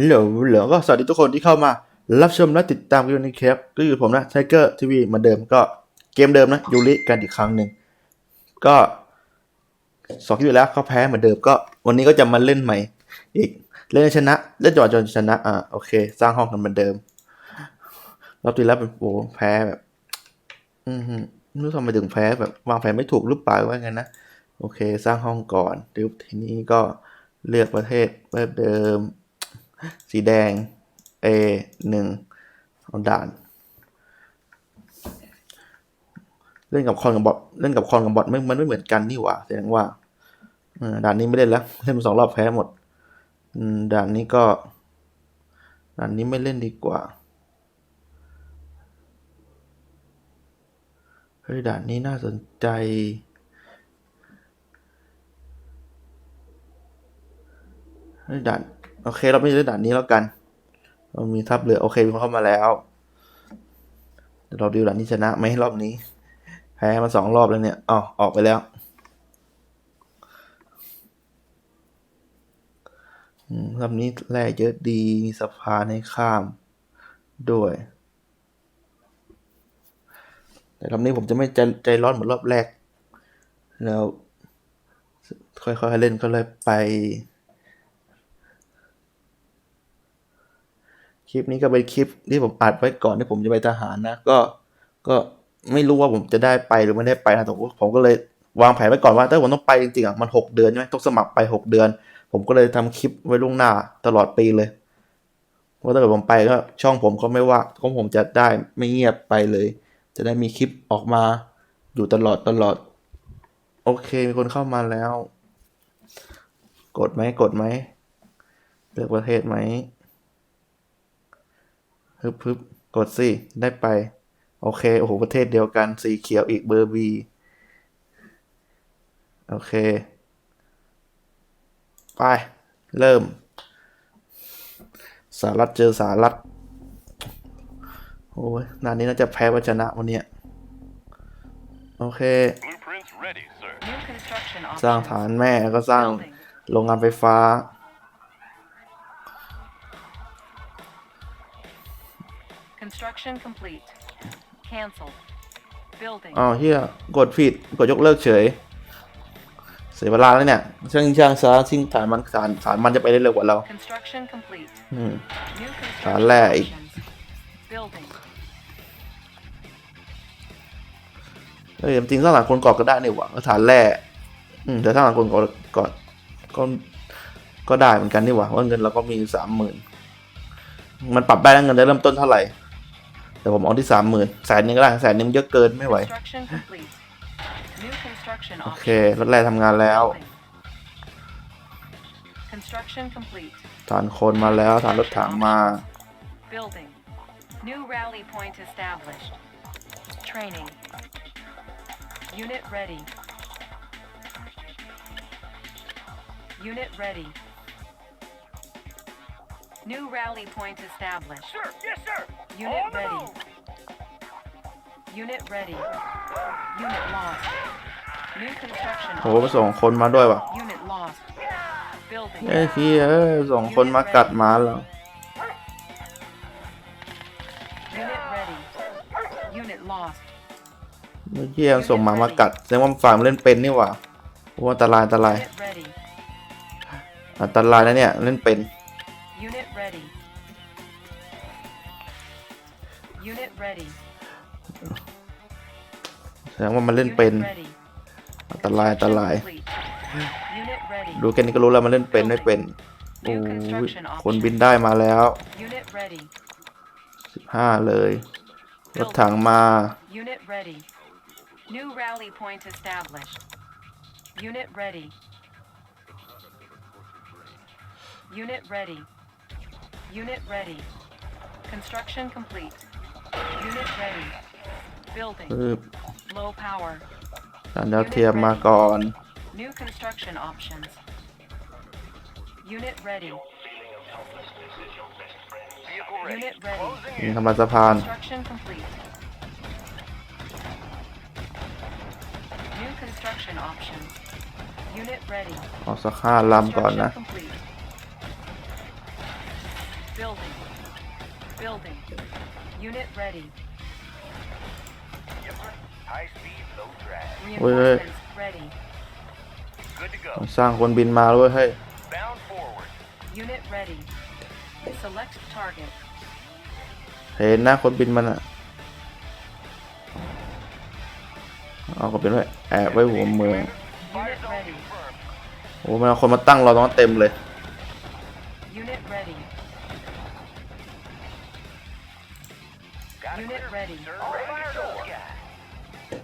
ฮัลโหลเหลือก็สวัสดีทุกคนที่เข้ามา รับชมและติดตามกันในคลิปก็อยู่ผมนะไทเกอร์ทีวีมือนเดิมก็เกมเดิมนะยูริกันอีกครั้งหนึ่งก็สองที่แล้วเขาแพ้เหมือนเดิมก็วันนี้ก็จะมาเล่นใหม่ อีกเล่นชนะเล่นจอจนชนะอ่าโอเค สร้างห้องกันเหมือนเดิมรอบที่แล้วเป็นโอ้แพ้แบบ อือหือไม่รู้ทำไมถึงแพ้แบบวางแผนไม่ถูกหรือเปล่าว่าไงนะโอเค สร้างห้องก่อนดึบทีนี้ก็เลือกประเทศแบบเดิม สีแดง A หนึ่งเอาด่าน เล่นกับคอนกับบอทเล่นกับคอนกับบอทไม่มันไม่เหมือนกันนี่หว่าแสดงว่าด่านนี้ไม่เล่นแล้วเล่นมาสองรอบแพ้หมดด่านนี้ก็ ด่านนี้ไม่เล่นดีกว่าเฮ้ยด่านนี้น่าสนใจเฮ้ยด่าน โอเค เราไม่เล่นด่านนี้แล้วกัน เรามีทัพเรือ โอเคมีคนเข้ามาแล้วเราดูด่านนี้ชนะไหมรอบนี้ แพ้มาสองรอบแล้วเนี่ยอ๋อออกไปแล้วรอบนี้แร่เยอะดี มีสะพานให้ข้ามด้วย แต่รอบนี้ผมจะไม่ใจใจร้อนเหมือนรอบแรก แล้วค่อยๆเล่นก็เลยไป คลิปนี้ก็เป็นคลิปที่ผมอัดไว้ก่อนที่ผมจะไปทหารนะ ก็ ก็ไม่รู้ว่าผมจะได้ไปหรือไม่ได้ไปนะผมผมก็เลยวางแผนไว้ก่อนว่าถ้าผมต้องไปจริงๆอะมันหกเดือนใช่ไหมต้องสมัครไปหกเดือน ผมก็เลยทำคลิปไว้ล่วงหน้าตลอดปีเลยว่าถ้าเกิดผมไปก็ช่องผมก็ไม่ว่าของผมจะได้ไม่เงียบไปเลย จะได้มีคลิปออกมาอยู่ตลอดตลอด โอเคมีคนเข้ามาแล้ว กดไหมกดไหมเลือกประเทศไหม ฮึบฮึบกดสิ ได้ไป โอเค โอ้โห ประเทศเดียวกัน สีเขียวอีกเบอร์บีโอเค ไป เริ่ม สารัฐเจอสารัฐโอ้ยนานนี้น่าจะแพ้วัชนะวันเนี้ยโอเค Blueprints ready, sir. New construction สร้าง options. ฐานแม่แล้วก็สร้าง Building. โรงงานไฟฟ้า Construction complete. Cancel. Building. อ้าวเฮียกดผิดกดยกเลิกเฉย เสียเวลาแล้วเนี่ยช่างช่างซะชิงฐานมันฐานฐานมันจะไปได้เร็วกว่าเรา Construction complete. อืม New ฐาน construction แร่อีก options. Building. เอ้ยจริงสร้างหลังคนก่อนก็ได้นี่หว่าก็ฐานแร่อืมแต่สร้างหลังคนก่อนก่อนก็ก็ได้เหมือนกันนี่หว่าว่าเงินเราก็มีสามหมื่นมันปรับได้แล้วเงินได้เริ่มต้นเท่าไหร่ แต่ผมเอาที่สามหมื่นแสนนึงก็ได้แสนนึงเยอะเกินไม่ไหว Construction complete. New construction โอเค options. รถแร่ทำงานแล้ว Building. Construction complete. ฐานคนมาแล้ว ฐานรถถังมา Building. New rally point established. Training. Unit ready. Unit ready. New rally point established. Sir, yes, sir. Unit On the ready. move. Unit ready. Unit lost. New construction. โหมาส่งคนมาด้วยว่ะ Unit lost. Building. เอ้ยพี่เอ้ยส่งคนมากัดหมาแล้ว Unit ready. Unit lost. เมื่อกี้ส่งหมามากัดแสดงว่าฝ่ายมันเล่นเป็นนี่หว่าโอ้อันตรายอันตราย Unit ready. อันตรายนะเนี่ยเล่นเป็น ready. แสดงว่ามันเล่นเป็น Unit ready. อันตรายอันตราย Complete. Unit ready. ดูแค่นี้ก็รู้แล้วมันเล่นเป็นไม่เป็นโอ้ยคนบินได้มาแล้ว Unit ready. ห้าเลย รถถังมา Unit ready. New rally point established. Unit ready. Unit ready. Unit ready. Construction complete. Unit ready. Building. ปึ๊บ Low power. ฐานดาวเทียมมาก่อน New construction options. Unit ready. Vehicle ready. Unit ready. Closing ยิง in. ทำลายสะพาน Construction complete. New construction options. Unit ready. เอาสักห้าลำก่อนนะ Construction complete. Building. Unit ready. Yes, sir. High speed, low drag. Reinforcements ready. Good to ต้อง go. สร้างคนบินมาด้วยเฮ้ย Bound forward. Unit ready. Select target. เห็นนะคนบินมันอะเอาก็เป็นไว้แอบไว้หัวเมือง Fire Unit zone ready. confirmed. โอ้มันเอาคนมาตั้งรอตรงนั้นเต็มเลย Unit ready. Got it Unit clear, ready. Sir. Ready to go.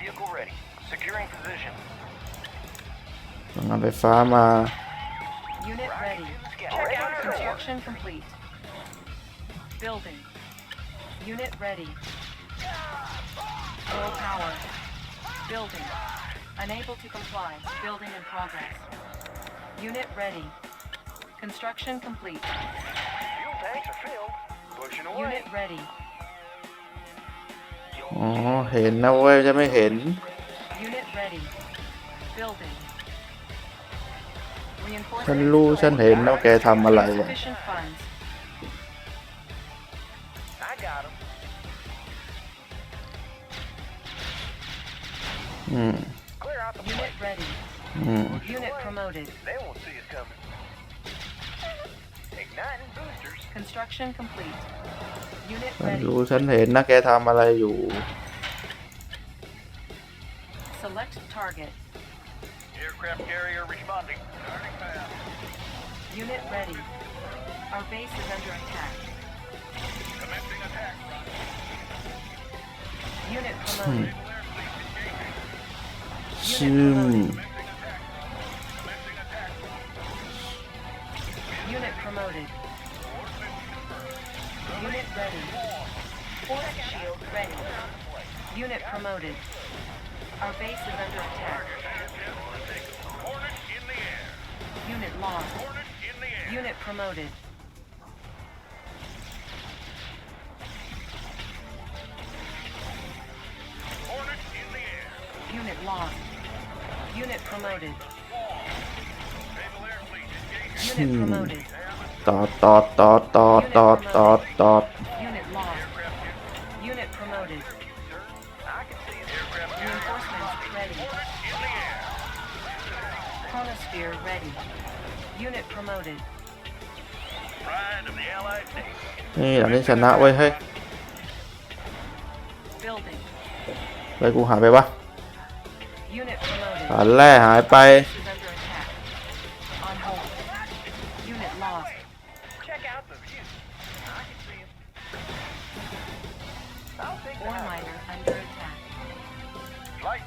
Vehicle ready. Securing position. โรงงานไฟฟ้ามา Unit ready. Check out your Construction complete. Building. Unit ready. Low power. Building. Unable to comply. Building in progress. Unit ready. Construction complete. Fuel tanks are filled. Pushing away. Unit ready. อ๋อเห็นนะเว้ยจะไม่เห็น Unit ready. Building. ฉันรู้ฉันเห็นแล้วแกทำอะไรอะ Sufficient funds. I got him. อืม Clear out the Unit place. ready. อืม Unit promoted. They won't see us coming. Igniting boosters. Construction complete. Unit ฉัน ready. รู้ ฉันเห็นนะแกทำอะไรอยู่ Select target. Aircraft carrier responding. Starting fast. Unit ready. Our base is under attack. Commencing attack. Unit promoted. ชื่ม Unit promoted. Unit ready. Force shield ready. Unit promoted. Our base is under attack. Hornet in the air. Unit lost. Hornet in the air. Unit promoted. Hornet in the air. Unit lost. Unit promoted. Naval air fleet engaging. Unit promoted. ตอดตอดตอดตอดตอดตอดตอด Unit lost. Unit promoted. I can see the aircraft carrier Reinforcements ready. in the air. Chronosphere ready. Unit promoted. Pride of the Allied Navy. นี่หลังนี้ชนะเว้ยเฮ้ย Building. ไปกูหายไปวะ Unit promoted. ฐานแร่หายไป Base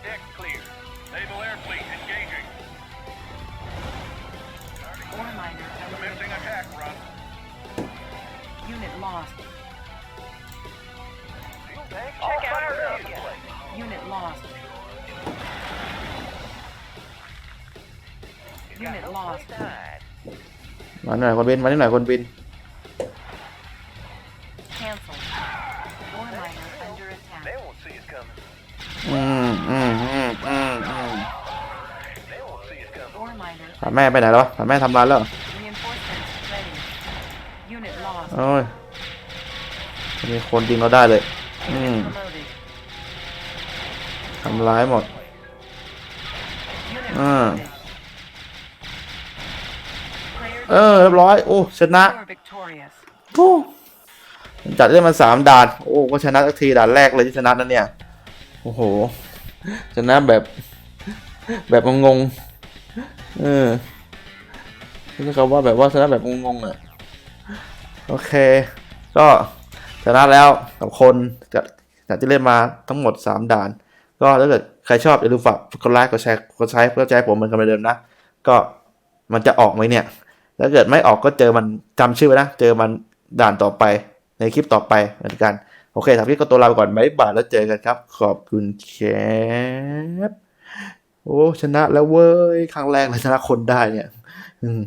deck clear. Naval air fleet engaging. Ore miner under Commencing attack. attack run. Unit lost. Fuel tank. Check out our view. Unit lost. Unit lost. Died. มาหน่อยคนบิน มาหน่อยคนบิน Cancelled. Ore miner under attack. They won't see us coming. อืม ถามแม่ไปไหนแล้ววะถามแม่ทำร้านแล้วเหรอ Reinforcements ready. Unit lost. โอ้ยมีคนยิงเราได้เลย อืม Promoted. ทำร้ายหมด Unit Ah. promoted. Player เออเรียบร้อย โอ้ชนะ you are victorious. โอ้จัดได้มาสามด่าน โอ้ก็ชนะสักทีด่านแรกเลยที่ชนะนั่นเนี่ย โอ้โห ชนะแบบแบบงงๆ เออไม่ใช่คำว่าแบบว่าชนะแบบงงๆอะ โอเค ก็ชนะแล้วกับคนจากจากที่เล่นมาทั้งหมด 3 ด่าน ก็ถ้าเกิดใครชอบอย่าลืมฝากกดไลค์กดแชร์กดใช้เพื่อใจผมเหมือนกันเหมือนเดิมนะ ก็มันจะออกไหมเนี่ย ถ้าเกิดไม่ออกก็เจอมันจำชื่อไว้นะ เจอมันด่านต่อไปในคลิปต่อไปเหมือนกัน โอเคทำคลิปก็ตัวลาไปก่อนบ๊ายบายแล้วเจอกันครับ ขอบคุณแคป โอ้ชนะแล้วเว้ยครั้งแรกเลยชนะคนได้เนี่ยอืม